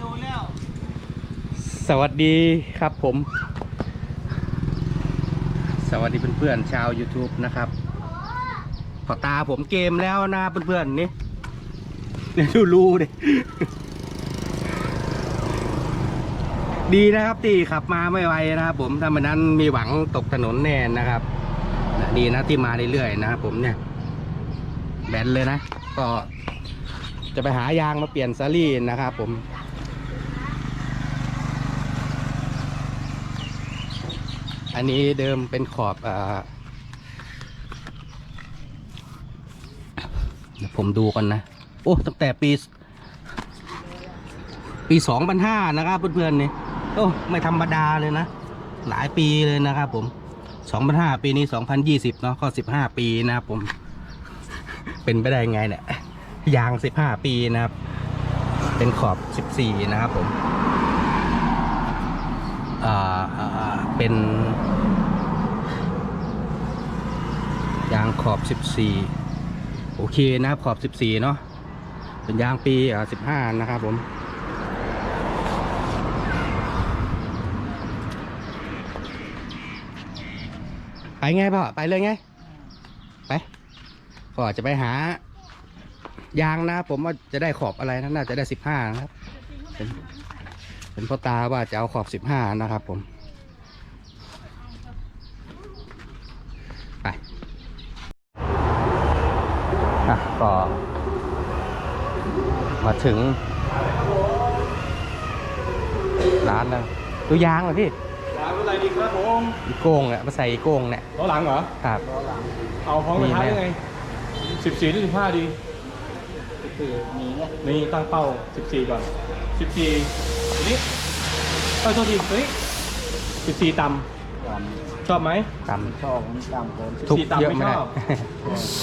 ดูแล้ว สวัสดีครับผม สวัสดีเพื่อนๆชาว YouTube นะครับพอตาผมเกมแล้วนะเพื่อนๆนี่เนี่ยดูรูดิดีนะครับที่ขับมาไม่ไวนะครับผมถ้ามันนั้นมีหวังตกถนนแน่นะครับดีนะที่มาเรื่อยๆนะครับผมเนี่ย แบนเลยนะ ก็จะไปหายางมาเปลี่ยนซารี่นะครับผม อันนี้เดิมเป็นขอบอ่าเดี๋ยวผมดูกันนะ โอ้ ตั้งแต่ปี ปีสองพันห้านะครับเพื่อนๆนี่โอ้ ไม่ธรรมดาเลยนะ หลายปีเลยนะครับผมสองพันห้าปีนี้สองพันยี่สิบเนาะก็สิบห้าปีนะครับผม เป็นไปได้ไงเนี่ย ยางสิบห้าปีนะครับ เป็นขอบสิบสี่นะครับผมอ่าอ่า เป็นยางขอบ 14 โอเคนะครับขอบ 14 เนาะเป็นยางปีอ่า15 นะครับผมไปไงพ่อไปเลยไง ไปก็จะไปหายางนะผมว่าจะได้ขอบอะไรนะน่าจะได้15นะครับเป็นเป็นพ่อตาว่าจะเอาขอบสิบห้านะครับผม อะก็มาถึง ร้านแล้วดูยางเหรอพี่ร้านอะไรดีครับผมอีโก้งเนี่ยมาใส่อีโก้งเนี่ยล้อหลังเหรอ ครับ เอาพร้อมกระทะมีไหม ยังไงสิบสี่หรือสิบห้าดีนี่ตั้งเป้าสิบสี่ก่อนสิบสี่นี้เออโทษทีเฮ้ยสิบสี่ต่ำ ชอบไหมตชอบผมตามคนำทุกต่ำเยอะไม่ไม่ได้ชอบ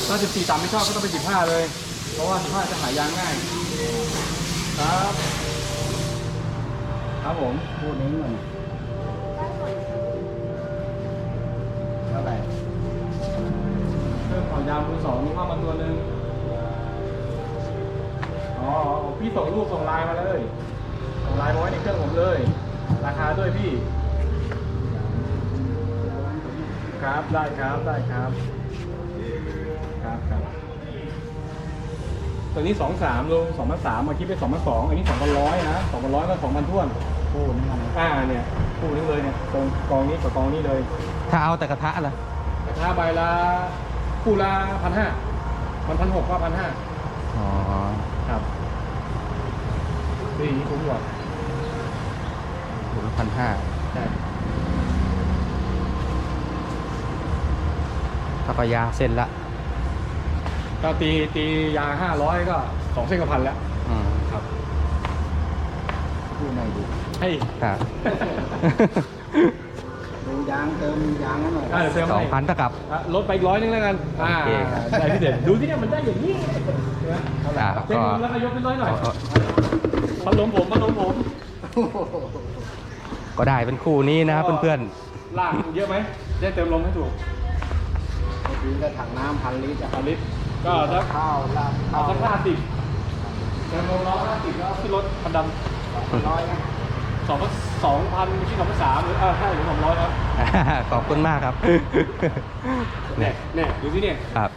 ถ้าสิบสี่ต่ำไม่ชอบก็ต้องเป็นสิบห้าเลย เพราะว่าสิบห้าจะหายางง่าย ครับ ครับผมพูดนี้มันเท่าไหร่เพิ่มของยางมือสองเข้ามาตัวหนึ่งอ๋อพี่ส่งรูปส่งไลน์มาเลยส่งไลน์มาไว้ในเครื่องผมเลย ราคาด้วยพี่ ครับได้ครับได้ครับครับครับตัวนี้สองสามลุงสองพันสามมาคิดเป็นสองพันสองอันนี้สองพันร้อยนะสองพันร้อยก็สองพันท้วนพูดนี้มันอ่าเนี่ยคู่นี้เลยเนี่ยตรงกองนี้กับกองนี้เลยถ้าเอาแต่กระทะล่ะกระทะใบละคู่ละพันห้ามันพันหกก็พันห้าอ๋อครับดีคุ้มกว่าพันห้าใช่ ถ้าก็ยางเส้นละก็ตีตียางห้าร้อยก็สองเส้นกับพันแล้วอืมครับพูดไหนดีให้ครับ ดูยางเติมยางให้หน่อยอ่าเดี๋ยวเติมสองให้พันเท่ากับ อะลดไปอีกร้อยนึงแล้วกันอ่าโอเคครับ ได้พิเศษดูที่เนี่ยมันได้อย่างนี้เห็นไหมอ่าเช็คก็แล้วก็ยกเป็นร้อยหน่อยเอาพัดลมผมพัดลมผมก็ได้เป็นคู่นี้นะครับเพื่อนลากเยอะไหมได้เติมลมให้ถูกบางที ก็ถังน้ำพันลิตรพันลิตรก็สักข้าวลาบเอาข้าวสักห้าสิบเติมลมร้อยห้าสิบแล้วขึ้นรถคันดร้อยนะำสองพันสองพันที่สองพันสามหรือเออใช่หรือสองร้อยครับๆขอบคุณมากครับ เนี่ยเนี่ยดูสิเนี่ยครับ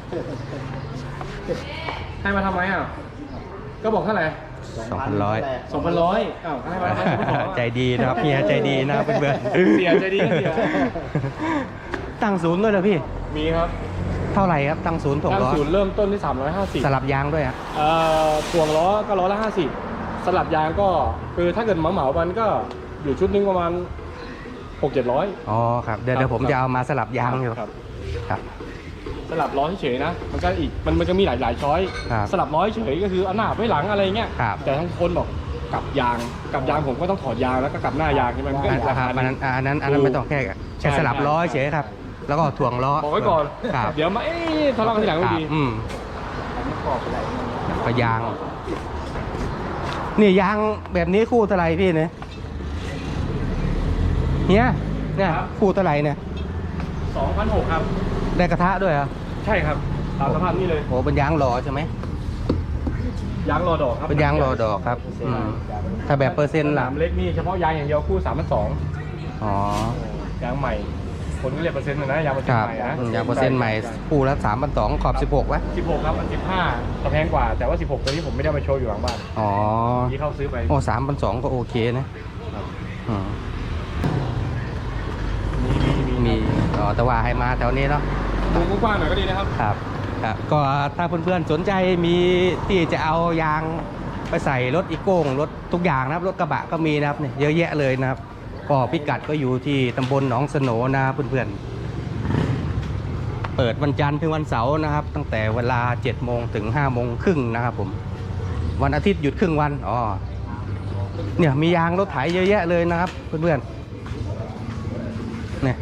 ให้มาทำไมอะก็บอกเท่าไหร่สองพันร้อยสองพันร้อยอ้าวให้มาทำไมไม่บอกอะใจดีนะครับเฮียใจดีนะครับเพื่อนๆเสียใจดีนะเสีย ตั้งศูนย์ด้วยเหรอพี่ มีครับเท่าไหร่ครับตั้งศูนย์ถ่วงตั้งล้อศูนย์เริ่มต้นที่สามร้อยห้าสิบสลับยางด้วยอะเอ่อถ่วงล้อก็ล้อละห้าสิบสลับยางก็คือถ้าเกิดเหมาเหมาๆมันก็อยู่ชุดหนึงประมาณหกเจ็ดร้อย อ๋อครับเดี๋ยวครับเดี๋ยวผมจะเอามาสลับยางอยู่ครับ ครับ สลับล้อเฉยๆนะ มันก็อีกมันมันจะมีหลายหลายช้อยครับสลับล้อเฉยๆก็คือเอาหน้าไว้หลังอะไรเงี้ยครับ แต่ทั้งคนบอกกลับยางกลับยางผมก็ต้องถอดยางแล้วก็กลับหน้ายางใช่ไหมมันก็อันอีกราคาหอันนึนั้งนอันนั้นอันนั้นไม่ต้องแค่แค่สลับล้อเฉยครับ แล้วก็ถ่วงล้อบอกไว้ก่อน ครับเดี๋ยวมาเอ๊ะทะเลาะกันทีหลังคไม่รับดีอืมอันนี้กรอบอะไรเนี่ยก็ยาง นี่ยางแบบนี้คู่เท่าไหร่พี่เนี่ยเฮียเนี่ยคู่เท่าไหร่เนี่ยสองพันหกครับ ได้กระทะด้วยเหรอใช่ครับตามสภาพนี้เลยโอ้เป็นยางหล่อใช่ไหมยางรอดอกครับเป็นยางรอดอกครับอืมถ้าแบบเปอร์เซ็นต์สล่ะนามเล็กนี่เฉพาะยางอย่างเดียวคู่สามพันสองอ๋อยางใหม่ คนก็เรียกเปอร์เซ็นต์นะยางเปอร์คเซ็นรับต์ใหม่นะอืมยางเปอร์เซ็นต์ใหม่คู่ละสามพันสองขอบสิบหกวะสิบหกครับอันสิบห้าจะแพงกว่าแต่ว่าสิบหกตัวนี้ผมไม่ได้เอามาโชว์อยู่หลังบ้านอ๋อที่เข้าซื้อไปโอ้สามพันสองก็โอเคนะอืมมีมีมีมีอ๋อแต่ว่าให้มาแถวนี้เนาะมุมกว้างๆหน่อยก็ดีนะครับ ครับครับ ก็ถ้าเพื่อนๆสนใจมีที่จะเอายางไปใส่รถอีโก้งรถทุกอย่างนะครับรถกระบะก็มีนะครับเนี่ยเยอะแยะเลยนะครับ ก็พิกัดก็อยู่ที่ตำบลหนองสนนะเพื่อนๆ เปิดวันจันทร์ถึงวันเสาร์นะครับ ตั้งแต่เวลา7โมงถึง5โมงครึ่งนะครับผม วันอาทิตย์หยุดครึ่งวัน อ๋อ เนี่ยมียางรถไถเยอะแยะเลยนะครับ เพื่อนๆ เนี่ย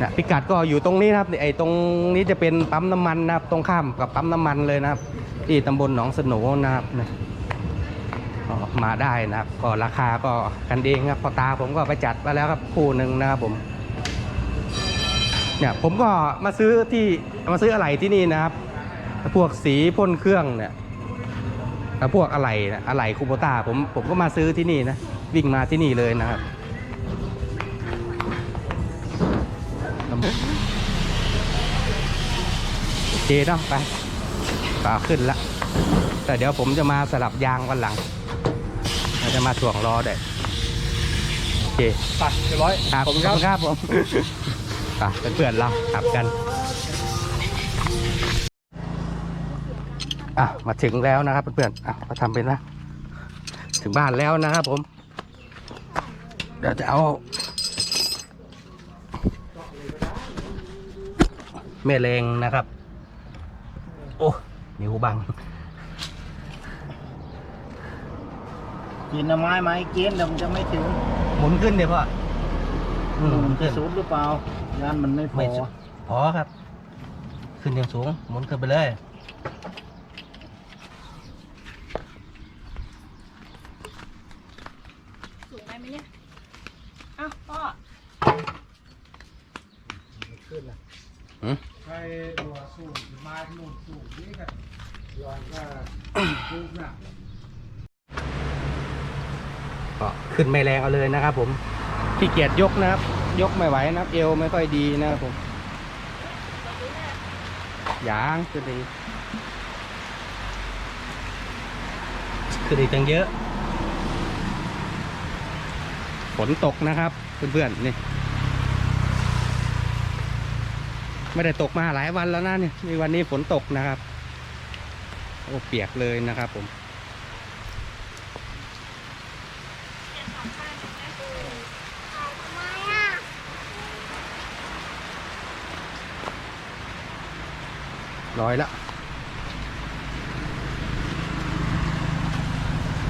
นะพิกัดก็อยู่ตรงนี้นะครับไอ้ตรงนี้จะเป็นปั๊มน้ำมันนะครับ ตรงข้ามกับปั๊มน้ำมันเลยนะครับ ที่ตำบลหนองสนนะครับเนี่ย ก็มาได้นะครับก็ราคาก็กันเองครับพอตาผมก็ไปจัดมาแล้วครับคู่หนึ่งนะครับผมเนี่ยผมก็มาซื้อที่มาซื้ออะไหล่ที่นี่นะครับ พวกสีพ่นเครื่องเนี่ยแล้วพวกอะไหล่นะอะไหล่คูโบต้าผมผมก็มาซื้อที่นี่นะวิ่งมาที่นี่เลยนะครับโอเคเนาะไปป่าขึ้นละแต่เดี๋ยวผมจะมาสลับยางวันหลัง เราจะมาถ่วงล้อได้วยโอเคไปเรียบร้อยครับขอบคุณครับครับผมไปเป็นเพื่อนเราขับกันอะมาถึงแล้วนะครับเพื่อนๆอะมาทำเป็นนะ ถึงบ้านแล้วนะครับผม เดี๋ยวจะเอา แม่เลงนะครับ โอ้ นิ้วบัง กินน้ำไม้ไหมกินเดี๋ยวมันจะไม่ถึงหมุนขึ้นเดี๋ยวพ่ออืมหมุนจะขึ้น สูดหรือเปล่ายานมันไม่พอไม่สุดพอครับ ขึ้นอย่างสูง หมุนขึ้นไปเลยสูงได้ไหมเนี่ยอ้าวพ่อหืมใครตัวสูงไม้นู่นสูงนี่กันยอนก็สูงหนัก ก็ขึ้นไม่แรงเอาเลยนะครับ ผมขี้เกียจยกนะครับ ยกไม่ไหวนะครับเอวไม่ค่อยดีนะครับผมยางขึ้นดีขึ้นดีจังเยอะฝนตกนะครับเพื่อนๆนี่ไม่ได้ตกมาหลายวันแล้วนะเนี่ยมีวันนี้ฝนตกนะครับ โอ้เปียกเลยนะครับผม ร้อยละ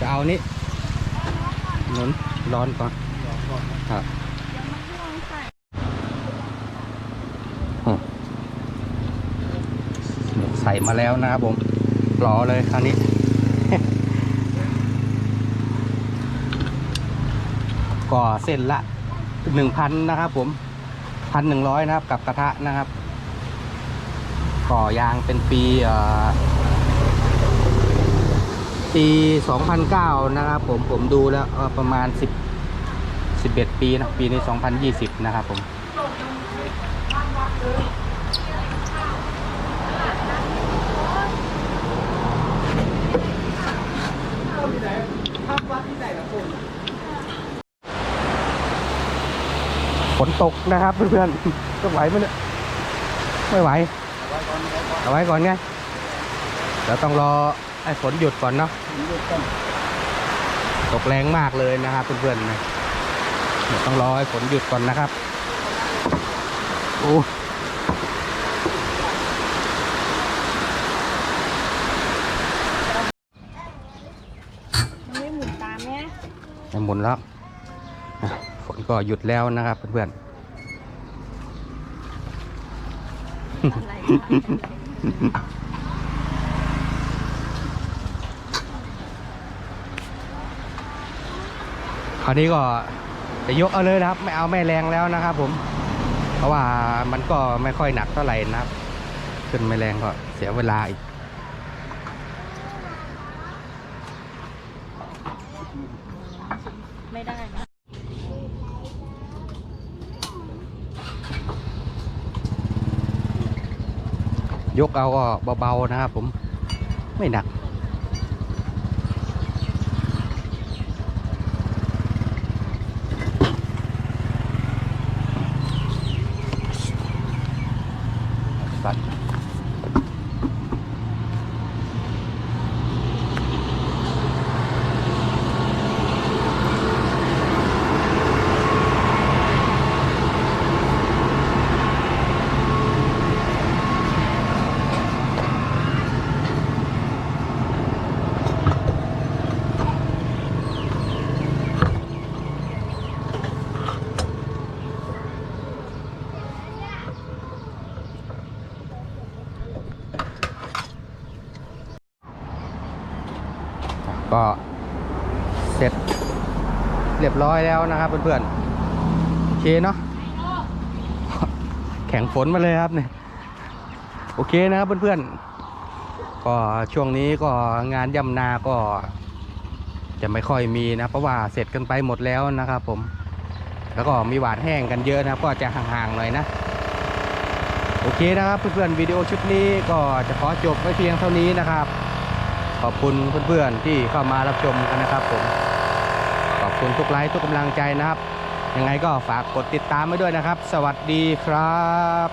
จะเอานี้หนุนร้อนก่อนครับใส่มาแล้วนะครับผมรอเลยคราวนี้ก็เส้นละหนึ่งพันนะครับผมพันหนึ่งร้อยนะครับ กับกระทะนะครับ ก่อยางเป็นปีเอ่อปี2009 นะครับผมผมดูแล้วประมาณ 10 11 ปีนะปีในี้2020 นะครับผมฝนตกนะครับเพื่อนๆจะไหวไหมเนี่ย ไม่ไหว เอาไว้ก่อนไงเดี๋ยวต้องรอไอ้ฝนหยุดก่อนเนาะตกแรงมากเลยนะครับเพื่อนๆนะเดี๋ยวต้องรอให้ฝนหยุดก่อนนะครับโอ้มันไม่หมุนตามเนี่ยยังหมุนแล้วอะฝนก็หยุดแล้วนะครับเพื่อนอะไรๆ คราวนี้ก็จะยกเอาเลยนะครับ ไม่เอาแม่แรงแล้วนะครับ ผม เพราะว่ามันก็ไม่ค่อยหนักเท่าไหร่นะครับ ขึ้นไม่แรงก็เสียเวลาอีก ไม่ได้นะ ยกเอาก็เบาๆนะครับผมไม่หนัก ก็เสร็จเรียบร้อยแล้วนะครับเพื่อนๆ โอเคเนาะแข่งฝนมาเลยครับเนี่ยโอเคนะครับเพื่อนๆ ก็ช่วงนี้ก็งานยำนาก็ จะไม่ค่อยมีนะเพราะว่าเสร็จกันไปหมดแล้วนะครับผม แล้วก็มีหวานแห้งกันเยอะนะก็จะห่างๆหน่อยนะ โอเคนะครับเพื่อนๆวิดีโอชุดนี้ก็จะขอจบไว้เพียงเท่านี้นะครับ ขอบคุณเพื่อนๆที่เข้ามารับชมกันนะครับผม ขอบคุณทุกไลค์ทุกกำลังใจนะครับ ยังไงก็ฝากกดติดตามไว้ด้วยนะครับ สวัสดีครับ